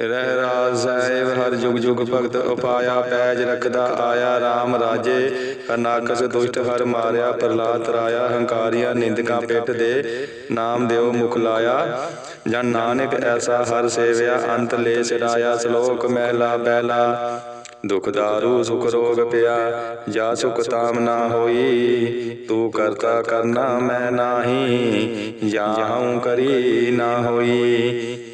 ਰਹਿ ਰਾਜ ਸਾਹਿਬ, ਹਰ ਜੁਗ ਜੁਗ ਭਗਤ ਉਪਾਇਆ, ਪੈਜ ਰਖਦਾ, ਆਇਆ RAM ਰਾਜੇ। ਅਨਾਕਸ ਦੁਸ਼ਟ ਹਰ ਮਾਰਿਆ ਪ੍ਰਲਾਦ ਰਾਇਆ, ਹੰਕਾਰੀਆਂ ਨਿੰਦਕਾਂ ਪਿੱਠ ਦੇ ਨਾਮ ਦਿਓ ਮੁਖ ਲਾਇਆ। ਜਨ ਨਾਨਕ ਐਸਾ ਹਰ ਸੇਵਿਆ, ਅੰਤ ਲੈ ਸਿਰਾਇਆ ਸ਼ਲੋਕ ਮਹਿਲਾ ਪਹਿਲਾ ਦੁਖ ਦਾਰੂ, ਸੁਖ ਰੋਗ ਪਿਆ, ਜਾ ਸੁਖ ਤਾਮ ਨਾ ਹੋਈ। ਤੂੰ ਕਰਤਾ ਕਰਨਾ ਮੈਂ ਨਾਹੀ ਜਾਹਉ ਕਰੀ ਨਾ ਹੋਈ।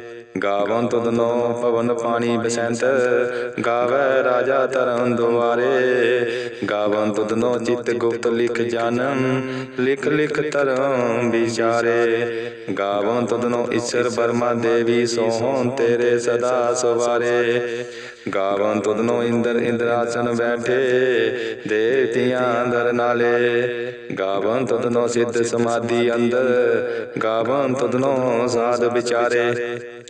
ਗਾਵਨ ਤੁਦਨੋ ਪਵਨ ਪਾਣੀ ਬਸੰਤ, ਗਾਵੇ ਰਾਜਾ ਧਰਮ ਦੁਆਰੇ। ਗਾਵਨ ਤੁਦਨੋ ਚਿਤ ਗੁਪਤ ਲਿਖ ਜਨਮ, ਲਿਖ ਲਿਖ ਧਰਮ ਵਿਚਾਰੇ। ਗਾਵਨ ਤੁਧਨੋ ਈਸ਼ਰ ਬਰਮਾ ਦੇਵੀ ਸੋਹਣ ਤੇਰੇ ਸਦਾ ਸਵਾਰੇ। ਗਾਵਨ ਤੁਦਨੋ ਇੰਦਰ ਇੰਦਰਾਸਨ ਬੈਠੇ, ਦੇਵਤਿਆਂ ਦਰ ਨਾਲੇ। ਗਾਵਨ ਤੁਦਨੋ ਸਿੱਧ ਸਮਾਧੀ ਅੰਦਰ ਗਾਵਨ ਤੁਦਨੋ ਸਾਧ ਵਿਚਾਰੇ।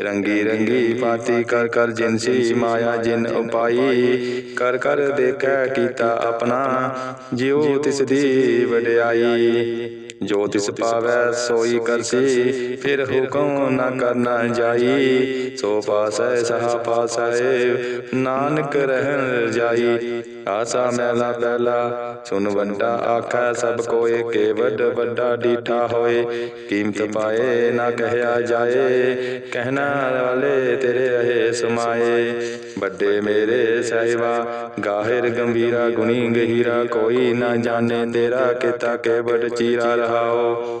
ਰੰਗੀ ਰੰਗੀ ਪਾਤੀ ਕਰ ਕਰ ਜਿਨਸੀ ਮਾਇਆ, ਜਿਨ ਉਪਾਈ, ਕਰ ਕਰ ਦੇਖੈ ਕੀਤਾ ਆਪਣਾ, ਜਿਉ ਤਿਸ ਦੀ ਵਡਿਆਈ। ਜੋ ਤਿਸ ਪਾਵੈ, ਸੋਈ ਕਰਸੀ ਫਿਰ ਹੁਕਮ ਨਾ ਕਰਨਾ ਜਾਈ। ਸੋ ਪਾਸੈ, ਸਹਾ ਪਾਸੈ, ਨਾਨਕ ਰਹਿਣ ਜਾਈ। ਆਸਾ ਮੈਲਾ ਪਹਿਲਾ ਸੁਨ ਵੰਡਾ ਆਖੈ ਸਭ ਕੋਏ ਕੇ ਵੱਡਾ ਡੀਠਾ ਹੋਏ। ਕੀਮਤ ਪਾਏ ਨਾ ਕਹਿਆ ਜਾਏ, ਕਹਿਣਾ ਵਾਲੇ ਤੇਰੇ ਰਹੇ ਸਮਾਏ। ਵੱਡੇ ਮੇਰੇ ਸਹਿਵਾ ਗਾਹਿਰ ਗੰਭੀਰਾ, ਗੁਣੀ ਗਹੀਰਾ, ਕੋਈ ਨਾ ਜਾਣੇ ਤੇਰਾ, ਕੀਤਾ ਕੇ ਚੀਰਾ ਰਹਾਓ।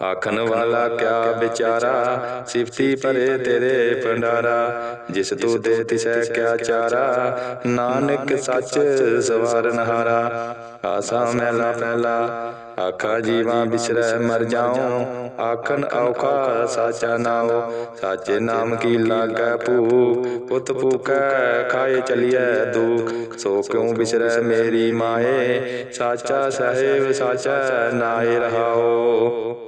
ਆਖਣ ਵਾਲਾ ਕਿਆ ਵਿਚਾਰਾ? ਸਿਫਤੀ ਭਰੇ ਤੇਰੇ ਭੰਡਾਰਾ, ਜਿਸ ਤੂੰ ਦੇ ਤਿਸੈ ਕਿਆ ਚਾਰਾ? ਨਾਨਕ ਸੱਚ ਸਵਾਰਨ ਹਾਰਾ ਆਸਾ ਮਹਿਲਾ ਪਹਿਲਾ ਆਖਾ ਜੀਵਾਂ ਬਿਸਰੈ ਮਰ ਜਾਉ। ਆਖਣ ਔਖਾ ਸਾਚਾ ਨਾਉ, ਸਾਚੇ ਨਾਮ ਕੀ ਲਾਗੈ ਭੂ ਪੁੱਤ ਭੂਕੈ ਖਾਏ ਚਲੀਐ ਦੁਖ। ਸੋ ਕਿਉ ਬਿਸਰੈ ਮੇਰੀ ਮਾਏ? ਸਾਚਾ ਸਾਹਿਬ, ਸਾਚਾ ਨਾਏ ਰਹਾਓ।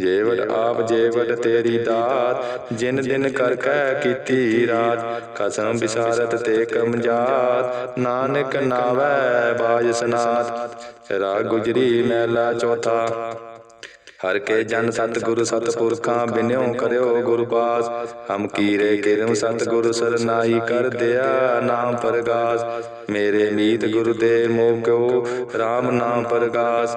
ਜੇਵੜ ਆਪ ਜੇਵੜ ਤੇਰੀ ਦਾਤ ਜਿਨ ਦਿਨ ਕਰ ਕੈ ਕੀਤੀ ਰਾਤ ਖਸਮ ਬਿਸਾਰਤ ਤੇ ਕਮਜਾਤ ਨਾਨਕ ਨਾਵੈ ਬਾਜ ਸਨਾਤ ਰਾ ਗੁਜਰੀ ਮੈਲਾ ਚੌਥਾ। ਹਰ ਕੇ ਜਨ ਸਤਿਗੁਰੂ ਸਤਿਪੁਰਖਾਂ ਬਿਨਿਓ ਕਰਿਓ ਗੁਰ ਪਾਸ ਹਮ ਕੀਰੇ ਕਿਰਮ ਸਤਿਗੁਰੂ ਸਰਨਾਈ ਕਰ ਦਿਆ ਨਾਮ ਪਰਗਾਸ। ਮੇਰੇ ਮੀਤ ਗੁਰੂ ਦੇ ਮੋਹ ਕਿਉ RAM ਨਾਮ ਪਰਗਾਸ।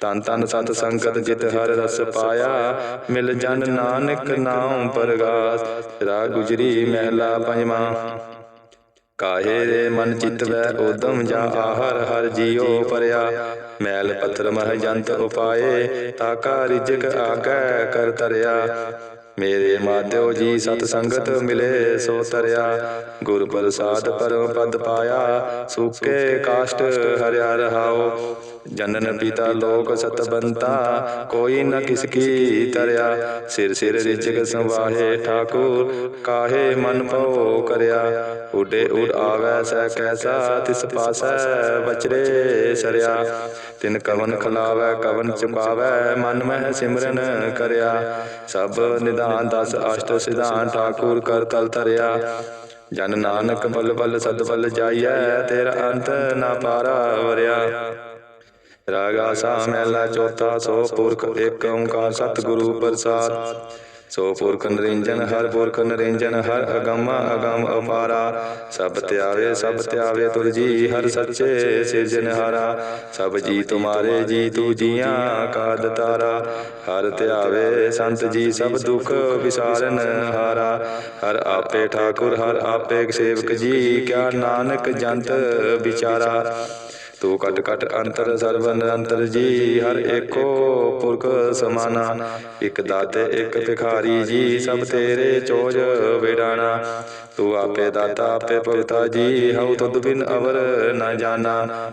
ਤਨ ਤਨ ਸਤ ਸੰਗਤ ਜਿਤ ਹਰ ਰਸ ਪਾਇਆ। ਮਿਲ ਜਨ ਨਾਨਕ ਨਾਮ ਪਰਗਾਸ। ਰਾਗ ਗੁਜਰੀ ਮਹਿਲਾ ਪੰਜਵਾਂ। ਕਾਹੇ ਦੇ ਮਨ ਚਿਤ ਵੈ ਉਦਮ ਜਾ ਆਹਰ ਹਰ ਜੀਉ ਪਰਿਆ। ਮੈਲ ਪੱਥਰ ਮਹ ਜੰਤ ਉਪਾਏ, ਤਾਕਾ ਰਿਜਕ ਆਗੈ ਕਰ ਤਰਿਆ। ਮੇਰੇ ਮਾਧਿਓ ਜੀ ਸਤ ਸੰਗਤ ਮਿਲੇ ਸੋ ਤਰਿਆ। ਗੁਰ ਪ੍ਰਸਾਦ ਪਰਮ ਪਦ ਪਾਇਆ, ਸੁਕੇ ਕਾਸ਼ਟ ਹਰਿਆ ਰਹਾਓ ਜਨਨ ਪਿਤਾ ਲੋਕ ਸਤਬੰਤਾ ਕੋਈ ਨ ਕਿਸ ਕੀ ਤਰਿਆ। ਸਿਰ ਸਿਰ ਰਿਜਕ ਸੰਵਾਹੇ ਠਾਕੁਰ, ਕਾਹੇ ਮਨ ਭਉ ਕਰਿਆ। ਉਡੇ ਉਡ ਆਵੈ ਸੈ ਕੈਸਾ, ਤਿਸ ਪਾਸੈ ਬਚਰੇ ਸਰਿਆ। ਤਿਨ ਕਵਨ ਖਲਾਵੈ, ਕਵਨ ਚੁਕਾਵੈ, ਮਨ ਮਹਿ ਸਿਮਰਨ ਕਰਿਆ। ਸਭ ਨਿਧਾਨ ਦਸ ਅਸ਼ਟ ਸਿਧਾਨ ਠਾਕੁਰ ਕਰ ਤਲ ਤਰਿਆ ਜਨ ਨਾਨਕ ਬਲ ਬਲ ਸਦ ਬਲ ਜਾਈਐ, ਤੇਰਾ ਅੰਤ ਨਾ ਪਾਰਾ ਵਰਿਆ। ਰਾਗਾ ਸਾ ਮਹਿਲਾ ਚੌਥਾ, ਸੋ ਪੁਰਖ ਏਕ ਓੰਕਾਰ ਸਤਿਗੁਰੂ ਪ੍ਰਸਾਦ। ਸੋ ਪੁਰਖ ਨਿਰੰਜਨ, ਹਰ ਪੁਰਖ ਨਿਰੰਜਨ, ਹਰ ਅਗਮ ਅਗਮ ਅਪਾਰਾ। ਸਭ ਧਿਆਵੇ ਸਭ ਧਿਆਵੇ ਤੁਰ ਜੀ, ਹਰ ਸੱਚੇ ਸਿਰਜਨਹਾਰਾ ਸਭ ਜੀ ਤੁਮਾਰੇ, ਜੀ ਤੂ ਜੀਆਂ ਕਾ ਦਤਾਰਾ ਹਰ ਧਿਆਵੇ ਸੰਤ ਜੀ ਸਭ ਦੁਖ ਵਿਸਾਰਨ ਹਾਰਾ। ਹਰ ਆਪੇ ਠਾਕੁਰ, ਹਰ ਆਪੇ ਸੇਵਕ ਜੀ, ਕਿਆ ਨਾਨਕ ਜੰਤ ਵਿਚਾਰਾ। ਤੂੰ ਕਟ ਕਟ ਅੰਤਰ ਸਰਵ ਨਿਰੰਤਰ ਜੀ, ਹਰ ਏਕੋ ਪੁਰਖ ਸਮਾਨਾ। ਇਕ ਦਾਤੇ, ਇਕ ਭਿਖਾਰੀ ਜੀ, ਸਭ ਤੇਰੇ ਚੋਜ ਵਿਡਾਣਾ। ਤੂੰ ਆਪੇ ਦਾਤਾ, ਆਪੇ ਭਗਤਾ ਜੀ, ਹਉ ਤੁਧ ਬਿਨ ਅਵਰ ਨਾ ਜਾਣਾ।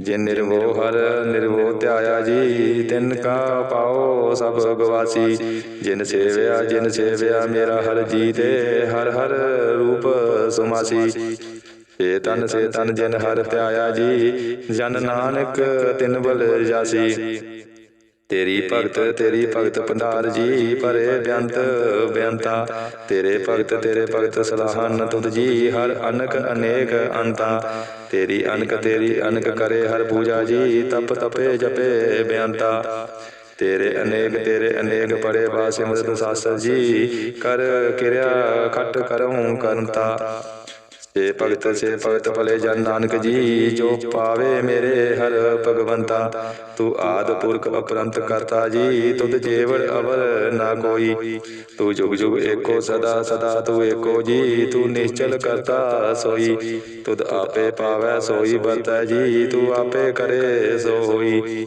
ਜਿਨ ਨਿਰਭਉ ਹਰ ਨਿਰਭਉ ਧਿਆਇਆ ਜੀ, ਤਿਨ ਕਾ ਪਾਓ ਸਭ ਗਵਾਸੀ ਜਿਨ ਸੇਵਿਆ ਜਿਨ ਸੇਵਿਆ, ਮੇਰਾ ਹਰ ਜੀ ਤੇ ਹਰ ਹਰ ਰੂਪ ਸੁਮਾਸੀ। ਸੇ ਤਨ ਸੇ ਤਨ ਜਿਨ ਹਰ ਧਿਆਇਆ ਜੀ, ਜਨ ਨਾਨਕ ਤਿਨ ਬਲ ਜਾਸੀ। ਤੇਰੀ ਭਗਤ ਤੇਰੀ ਭਗਤ ਭੰਡਾਰ ਜੀ ਪਰੇ ਬੇਅੰਤ ਬੇਅੰਤਾ। ਤੇਰੇ ਭਗਤ ਤੇਰੇ ਭਗਤ ਸਲਾਹਨ ਤੁਧ ਜੀ, ਹਰ ਅਨਕ ਅਨੇਕ ਅੰਤਾ। ਤੇਰੀ ਅਨਕ ਤੇਰੀ ਅਨਕ ਕਰੇ, ਹਰ ਪੂਜਾ ਜੀ ਤਪ ਤਪੇ ਜਪੇ ਬੇਅੰਤਾ। ਤੇਰੇ ਅਨੇਕ ਤੇਰੇ ਅਨੇਕ ਪੜੇ ਬਾਸਿ ਮਦਦ ਸਾਸਰ ਜੀ, ਕਰ ਕਿਰਿਆ ਖਟ ਕਰਉ ਕਰੰਤਾ ਏ ਭਗਤ ਸੇ ਭਗਤ ਭਲੇ ਜਨ ਨਾਨਕ ਜੀ, ਜੋ ਪਾਵੇ ਮੇਰੇ ਹਰ ਭਗਵੰਤਾ, ਤੂੰ ਆਦ ਪੁਰਖ ਅਪਰੰਤ ਕਰਤਾ ਜੀ, ਤੁਧ ਜੇਵੜ ਅਵਰ ਨਾ ਕੋਈ। ਤੂੰ ਜੁਗ ਜੁਗ ਏਕੋ ਸਦਾ ਸਦਾ ਤੂੰ ਏਕੋ ਜੀ, ਤੂੰ ਨਿਸ਼ਚਲ ਕਰਤਾ ਸੋਈ। ਤੁਧ ਆਪੇ ਪਾਵੈ ਸੋਈ, ਵਰਤੈ ਜੀ, ਤੂੰ ਆਪੇ ਕਰੇ ਸੋ ਹੋਈ।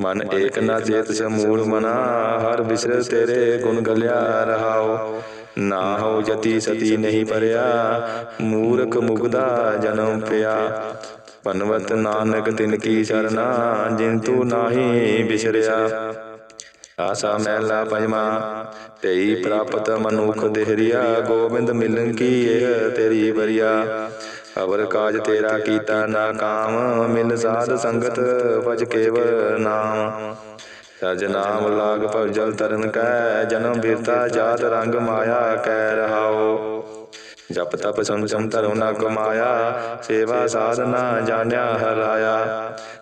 ਮਨ ਏਕ ਨਾ ਚੇਤ ਸਮੂਲ ਮਨਾ ਹਰ ਬਿਸਰ ਤੇਰੇ ਗੁਣ ਗਲਿਆ ਰਹਾਓ। ਨਾ ਹੋ ਜਤੀ ਸਤੀ ਨਹੀਂ ਪਰਿਆ ਮੂਰਖ ਮੁਗਦਾ ਜਨਮ ਪਿਆ। ਪਨਵਤ ਨਾਨਕ ਤਿਨ ਕੀ ਸਰਨਾ ਜਿਨ ਤੂੰ ਨਾਹੀ ਬਿਸਰਿਆ। ਆਸਾ ਮਹਿਲਾ ਪੰਜਵਾ ਤੇਈ ਪ੍ਰਾਪਤ ਮਨੁਖ ਦੇਹਰੀਆ ਗੋਬਿੰਦ ਮਿਲਨ ਕੀ ਇਹ ਤੇਰੀ ਬਰੀਆ ਅਵਰ ਕਾਜ ਤੇਰਾ ਕੀਤਾ ਨਾ ਕਾਮ, ਮਿਲ ਸਾਧ ਸੰਗਤ ਭਜ ਕੇਵ ਨਾਮ। ਸਜ ਨਾਮ ਲਾਗ ਭਜਲ ਤਰਨ ਕੈ, ਜਨਮ ਬਿਰਤਾ ਜਾਤ ਰੰਗ ਮਾਇਆ ਕੈ ਰਹਾਓ ਜਪ ਤਪ ਸੰਸਮ ਧਰਮ ਨਾ ਕਮਾਇਆ, ਸੇਵਾ ਸਾਧਨਾ ਜਾਣਿਆ ਹਰਾਇਆ।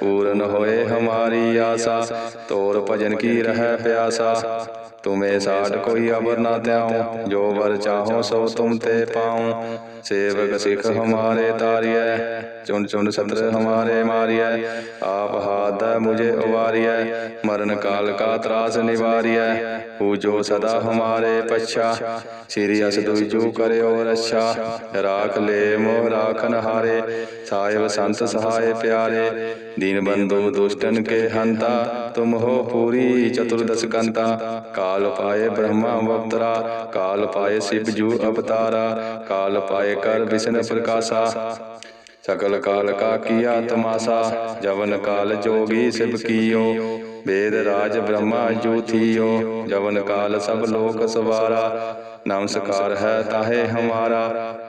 ਪੂਰਨ ਹੋਏ ਹਮਾਰੀ ਆਸਾ, ਤੋਰ ਭਜਨ ਕੀ ਰਹਿ ਪਿਆਸਾ। ਤੁਮੇ ਸਾਡ ਕੋਈ ਅਬਰ ਨਾ ਤਿਆਉ ਜੋ ਵਰ ਚਾਹੋ ਸੋ ਤੁਮ ਤੇ ਪਾਉ। ਸੇਵਕ ਸਿਖ ਹਮਾਰੇ ਤਾਰੀਐ ਚੁਨ ਚੁਨ ਸਤਰ ਹਮਾਰੇ ਮਾਰੀਐ। ਆਪ ਹਾਦ ਮੁਝੇ ਉਵਾਰੀਐ, ਮਰਨ ਕਾਲ ਕਾ ਤਰਾਸ ਨਿਵਾਰੀਐ। ਹੂ ਜੋ ਸਦਾ ਹਮਾਰੇ ਪਛਾ, ਸ੍ਰੀ ਅਸ ਦੁਜੂ ਕਰਿਓ ਰਛਾ। ਰਾਖ ਲੈ ਮੋਹ ਰਾਖਨ ਹਾਰੇ, ਸਾਹਿਬ ਸੰਤ ਸਹਾਇ ਪਿਆਰੇ। ਦੀਨ ਬੰਦੋ ਦੁਸ਼ਟਨ ਕੇ ਹੰਤਾ, ਤੁਮ ਹੋ ਪੂਰੀ ਚਤੁਰਦਸ ਕੰਤਾ। ਕਾਲ ਪਾਏ ਬ੍ਰਹਮਾ ਅਵਤਰਾ, ਕਾਲ ਪਾਏ ਸਿਵ ਜੂ ਅਵਤਾਰਾ, ਕਾਲ ਪਾਏ ਕਰ ਵਿਸ਼ਨ ਪ੍ਰਕਾਸ਼ਾ। ਸਕਲ ਕਾਲ ਕਾ ਕੀਆ ਤਮਾਸਾ, ਜਵਨ ਕਾਲ ਜੋਗੀ ਸਿਵ ਕੀਓ। ਵੇਦ ਰਾਜ ਬ੍ਰਹਮਾ ਜੂਥੀਓ ਜਵਨ ਕਾਲ ਸਭ ਲੋਕ ਸਵਾਰਾ। ਨਮਸਕਾਰ ਹੈ ਤਾਹੇ ਹਮਾਰਾ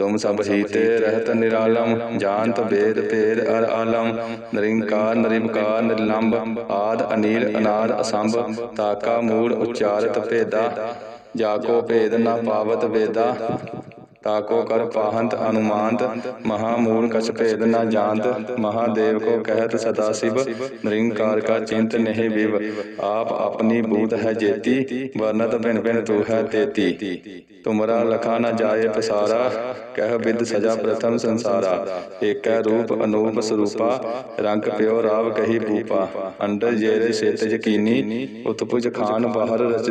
ਤੁਮ ਸਭ ਹੀ ਤੇ ਰਹਿਤ ਨਿਰਾਲਮ ਜਾਣਤ ਵੇਦ ਭੇਦ ਅਰ ਆਲਮ ਨਿਰੰਕਾਰ ਨਿਰਵਕਾਰ ਨਿਰਲੰਭ ਆਦ ਅਨੀਲ ਅਨਾਦ ਅਸੰਭ ਤਾਕਾ ਮੂੜ ਉਚਾਰਤ ਭੇਦਾ ਜਾ ਕੋ ਭੇਦ ਨਾ ਪਾਵਤ ਵੇਦਾ। ਤਾਕੋ ਕਰ ਪਾਹੰਤ ਅਨੁਮਾਨਤ ਮਹਾ ਮੂਲ ਕਛ ਭੇਦ ਨਾ ਜਾਣਤ, ਮਹਾਦੇਵ ਕੋ ਕਹਿਤ ਸਦਾ ਸਿਵ ਨਿਰੰਕਾਰ ਕਾ ਚਿੰਤ ਨਹੀਂ ਵਿਵ। ਆਪ ਆਪਣੀ ਬੂਤ ਹੈ ਜੇਤੀ, ਵਰਨਤ ਭਿਨ ਭਿਨ ਤੂ ਹੈ ਤੇਤੀ। ਤੁਮਰਾ ਲਖਾ ਨ ਜਾਏ ਪਸਾਰਾ, ਕਹਿ ਵਿਦ ਸਜਾ ਪ੍ਰਥਮ ਸੰਸਾਰਾ। ਏਕੈ ਰੂਪ ਅਨੂਪ ਸਰੂਪਾ, ਰੰਗ ਪਿਓ ਰਾਵ ਕਹੀ ਭੂਪਾ। ਅੰਡਰ ਜੇਰੇ ਸੇਤ ਯਕੀਨੀ ਉਤਪੁਜ ਖਾਨ ਬਾਹਰ ਰਚ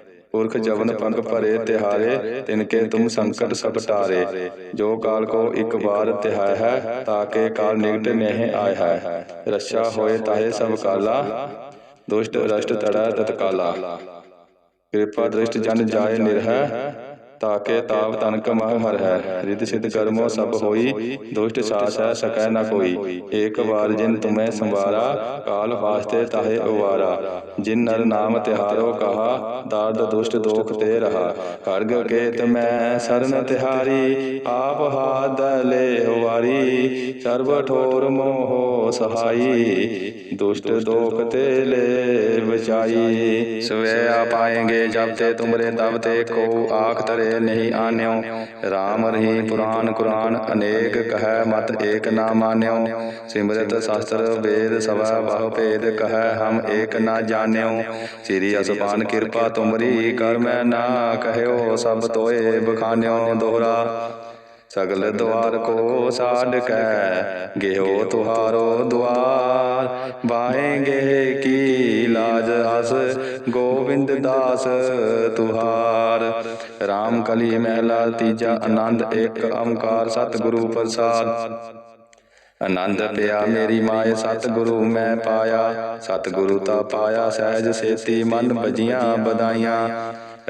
ਪੁਰਖ ਜਵਨ ਪੰਗ ਭਰੇ ਤਿਹਾਰੇ ਤਿਨਕੇ ਤੁਮ ਸੰਕਟ ਸਭ ਟਾਰੇ। ਜੋ ਕਾਲ ਕੋ ਇੱਕ ਵਾਰ ਤਿਹਾਇ ਹੈ ਤਾਕੇ ਕਾਲ ਨਿਕਟ ਨਹਿ ਆਇ ਹੈ। ਰੱਛਾ ਹੋਏ ਤਾਹੇ ਸਭ ਕਾਲਾ, ਦੁਸ਼ਟ ਰਸ਼ਟ ਤੜਾ ਤਤਕਾਲਾ। ਕਿਰਪਾ ਦ੍ਰਿਸ਼ਟ ਜਨ ਜਾਏ ਨਿਰਹਿ ਤਾਕੇ ਤਾਪ ਤਨਕ ਮਹ ਹਰ ਹੈ। ਰਿਤ ਸਿਧ ਕਰਮੋ ਸਭ ਹੋਈ। ਦੁਸ਼ਟ ਸਾਸ ਹੈ ਸਕੈ ਨ ਕੋਈ। ਏਕ ਵਾਰ ਜਿਨ ਤੁਮੈ ਸੰਵਾਰਾ ਕਾਲ ਵਾਸਤੇ ਤਾਹੇ ਉਵਾਰਾ। ਜਿਨ ਨਰ ਨਾਮ ਤਿਹਾਰੋ ਕਹਾ ਦਰਦ ਦੁਸ਼ਟ ਦੋਖ ਤੇ ਰਹਾ। ਖੜਗ ਕੇਤ ਮੈਂ ਸਰਨ ਤਿਹਾਰੀ ਆਪ ਹਾਦ ਲੈ ਵਾਰੀ ਸਰਬ ਠੋਰ ਮੋਹ ਸਹਾਈ। ਦੁਸ਼ਟ ਦੋਖ ਤੇ ਲੈ ਬਚਾਈ ਸਵੇ ਆ ਪਾਏਂਗੇ ਜਬ ਤੇ ਤੁਮਰੇ ਤਬ ਤੇ ਕੋ ਆਖ ਤਰੇ ਨਹੀਂ ਆਨਿਓ। RAM ਰਹੀ ਪੁਰਾਨ ਕੁਰਾਨ, ਅਨੇਕ ਕਹੈ ਮਤ ਏਕ ਨਾ ਮਾਨਿਓ। ਸਿਮਰਤ ਸ਼ਾਸਤਰ ਵੇਦ ਸਵਾ ਬਹੁ ਭੇਦ ਕਹੈ, ਹਮ ਏਕ ਨਾ ਜਾਣਿਓ। ਸ੍ਰੀ ਅਸਪਾਨ ਕਿਰਪਾ ਤੁਮਰੀ, ਕਰ ਮੈਂ ਨਾ ਕਹਿਓ ਸਭ ਤੋਏ ਬਖਾਨਿਓ ਦੋਹਰਾ। ਸਗਲ ਦਵਾਰ ਕੋ ਸਾਡ ਕੈ ਗਿਓ ਤੁਹਾਰੋ ਦੁਆਰ ਬਾਹੇਂਗੇ ਕੀ ਲਾਜ ਅਸ ਗੋਬਿੰਦ ਦਾਸ ਤੁਹਾਰ। RAM ਕਲੀ ਮਹਿਲਾ ਤੀਜਾ ਆਨੰਦ ਇੱਕ ਓੰਕਾਰ ਸਤਿਗੁਰੂ ਪ੍ਰਸਾਦ। ਆਨੰਦ ਪਿਆ ਮੇਰੀ ਮਾਏ ਸਤਿਗੁਰੂ ਮੈਂ ਪਾਇਆ। ਸਤਿਗੁਰੂ ਤਾ ਪਾਇਆ। ਸਹਿਜ ਸੇਤੀ ਮਨ ਬਜੀਆਂ ਬਦਾਈਆਂ।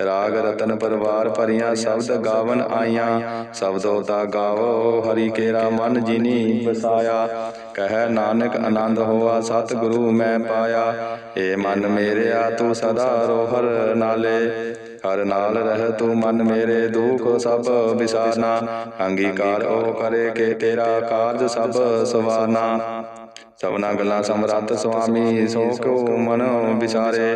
ਰਾਗ ਰਤਨ ਪਰਵਾਰ ਭਰੀਆਂ ਸ਼ਬਦ ਗਾਵਨ ਆਈਆਂ। ਸ਼ਬਦੋ ਦਾ ਗਾਵੋ, ਹਰੀ ਕੇਰਾ ਮਨ ਜਿਨੀ ਵਸਾਇਆ। ਕਹਿ ਨਾਨਕ ਆਨੰਦ ਹੋਆ, ਸਤਿਗੁਰੂ ਮੈਂ ਪਾਇਆ। ਏ ਮਨ ਮੇਰਿਆ, ਤੂੰ ਸਦਾ ਰੋਹਰ ਨਾਲੇ। ਹਰ ਨਾਲ ਰਹਿ ਤੂੰ ਮਨ ਮੇਰੇ ਦੁਖ ਸਭ ਵਿਸਾਰਨਾ ਅੰਗੀਕਾਰ ਉਹ ਕਰੇ ਕੇ ਤੇਰਾ ਕਾਰਜ ਸਭ ਸਵਾਰਨਾ ਸਭਨਾ ਗੱਲਾਂ ਸਮਰੱਥ ਸੁਆਮੀ, ਸੋ ਕਿਉ ਮਨ ਵਿਸਾਰੇ?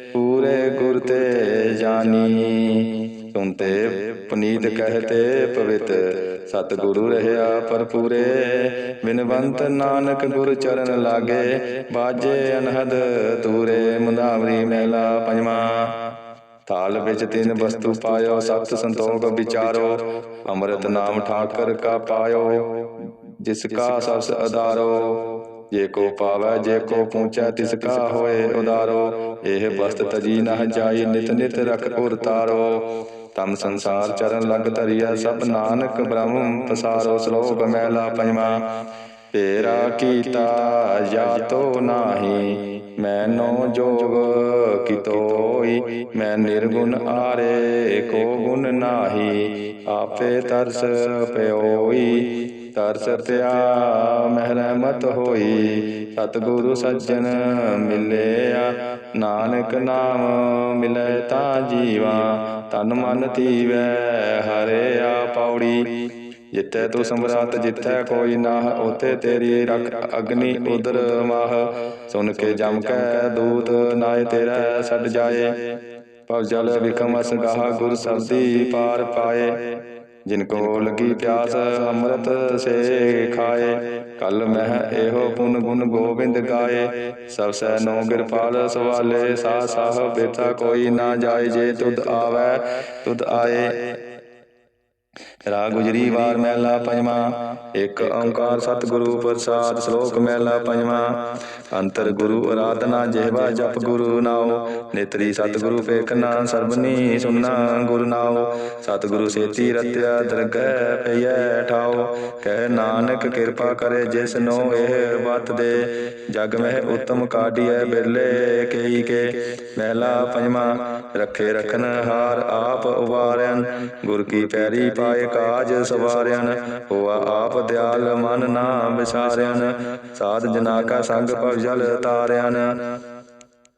ਪੂਰੇ ਗੁਰ ਤੇ ਜਾਨੀ ਸੁਨਤੇ ਪੁਨੀਤ ਕਹਤੇ ਸਤਿਗੁਰੂ ਰਹਿਆ ਪਰਪੂਰੇ ਬਿਨਵੰਤ ਨਾਨਕ ਗੁਰ ਚਰਨ ਲਾਗੇ। ਬਾਜੇ ਅਨਹਦ ਤੂਰੇ ਮੁੰਦਾਵਰੀ ਮਹਿਲਾ ਪੰਜਵਾ। ਥਾਲ ਵਿੱਚ ਤਿੰਨ ਵਸਤੂ ਪਾਇਓ, ਸਤ ਸੰਤੋਖ ਵਿਚਾਰੋ। ਅੰਮ੍ਰਿਤ ਨਾਮ ਠਾਕਰ ਕਾ ਪਾਇਓ, ਜਿਸ ਕਾ ਸਬਸ ਅਦਾਰੋ ਜੇ ਕੋ ਪਾਵੈ, ਜੇ ਕੋ ਪੂੰਚੈ ਤਿਸ ਕਾ ਹੋਏ ਉਦਾਰੋ। ਇਹ ਬਸਤ ਤਜੀ ਨਹ ਜਾਈ, ਨਿਤ ਨਿਤ ਰਖ ਉਰ ਤਾਰੋ। ਤਮ ਸੰਸਾਰ ਚਰਨ ਲਗ ਧਰਿਆ ਸਭ ਨਾਨਕ ਬ੍ਰਹਮ ਪਸਾਰੋ, ਸ਼ਲੋਕ ਮਹਿਲਾ ਪੰਜਵਾ। ਤੇਰਾ ਕੀਤਾ ਜਾਤੋ ਨਾਹੀ, ਮੈਨੋ ਜੋਗ ਕਿਤੋਈ ਮੈਂ ਨਿਰਗੁਣ ਆਰੇ, ਕੋ ਗੁਣ ਨਾਹੀ, ਆਪੇ ਤਰਸ ਪਿਓਈ ਤਰਸ ਪਿਆ ਰਹਿਮਤ ਹੋਈ। ਸਤਿਗੁਰੂ ਸੱਜਣ ਮਿਲਿਆ, ਨਾਨਕ ਨਾਮ ਮਿਲੈ ਤਾਂ ਜੀਵਾ। ਤਨ ਮਨ ਧੀਵੈ ਹਰਿਆ ਪੌੜੀ ਜਿੱਥੇ ਤੂੰ ਸਮਰਾਤ ਜਿੱਥੇ ਕੋਈ ਨਾਹ, ਉਥੇ ਤੇਰੀ ਰਖ ਅਗਨੀ ਉਦਰ ਮਾਹ ਸੁਨ ਕੇ ਜਮ ਕੈ ਦੂਤ, ਨਾਏ ਤੇਰਾ ਛੱਡ ਜਾਏ। ਭਵ ਜਲ ਵਿਕਮ ਅਸ ਗਾਹ, ਗੁਰ ਸਬਦੀ ਪਾਰ ਪਾਏ। ਜਿਨ ਕੋ ਲਗੀ ਪਿਆਸ ਅੰਮ੍ਰਿਤ ਸੇ ਖਾਏ। ਕਲ ਮਹਿ ਇਹੋ ਪੁਨ ਗੁਣ ਗੋਬਿੰਦ ਗਾਏ। ਸਭ ਸੈ ਨੋ ਕਿਰਪਾਲ ਸਵਾਲੇ ਸਾ ਸਾਹ ਬੇਤਾ ਕੋਈ ਨਾ ਜਾਏ ਜੇ ਤੁਧ ਆਵੈ ਤੁਧ ਆਏ। ਰਾਗ ਗੁਜਰੀ ਵਾਰ ਮਹਿਲਾ ਪੰਜਵਾਂ, ਇੱਕ ਓੰਕਾਰ ਸਤਿਗੁਰੂ ਪ੍ਰਸਾਦ ਸ਼ਲੋਕ ਮਹਿਲਾ ਪੰਜਵਾਂ। ਅੰਤਰ ਗੁਰੂ ਆਰਾਧਨਾ ਜਿਹਵਾ ਜਪ ਗੁਰੂ ਨਾਉ, ਨੇਤਰੀ ਸਤਿਗੁਰੂ ਪੇਖਨਾ ਸਰਬਨੀ ਸੁਨਾ ਗੁਰੂ ਨਾਉ। ਸਤਿਗੁਰੂ ਸੇਤੀ ਰਤਿਆ ਦਰਗਹਿ ਪਈਐ ਠਾਉ, ਕਹਿ ਨਾਨਕ ਕਿਰਪਾ ਕਰੇ ਜਿਸ ਨੂੰ ਇਹ ਬਤ ਦੇ। ਜਗ ਮਹਿ ਉਤਮ ਕਾਢੀਐ ਬਿਰਲੇ ਕਈ ਕੇ। ਮਹਿਲਾ ਪੰਜਵਾਂ, ਰੱਖੇ ਰਖਨ ਹਾਰ ਆਪ ਉਵਾਰਿਆਨ ਗੁਰ ਕੀ ਪੈਰੀ ਪਾਏ ਕਾਜ ਸਵਾਰਿਆਨ ਹੋਆ ਆਪ ਦਿਆਲ ਮਨ ਨਾ ਵਿਸਾਰਿਆਨ, ਸਾਧ ਜਨਾ ਕਾ ਸੰਗ ਭਵ ਜਲ ਤਾਰਿਆਨ।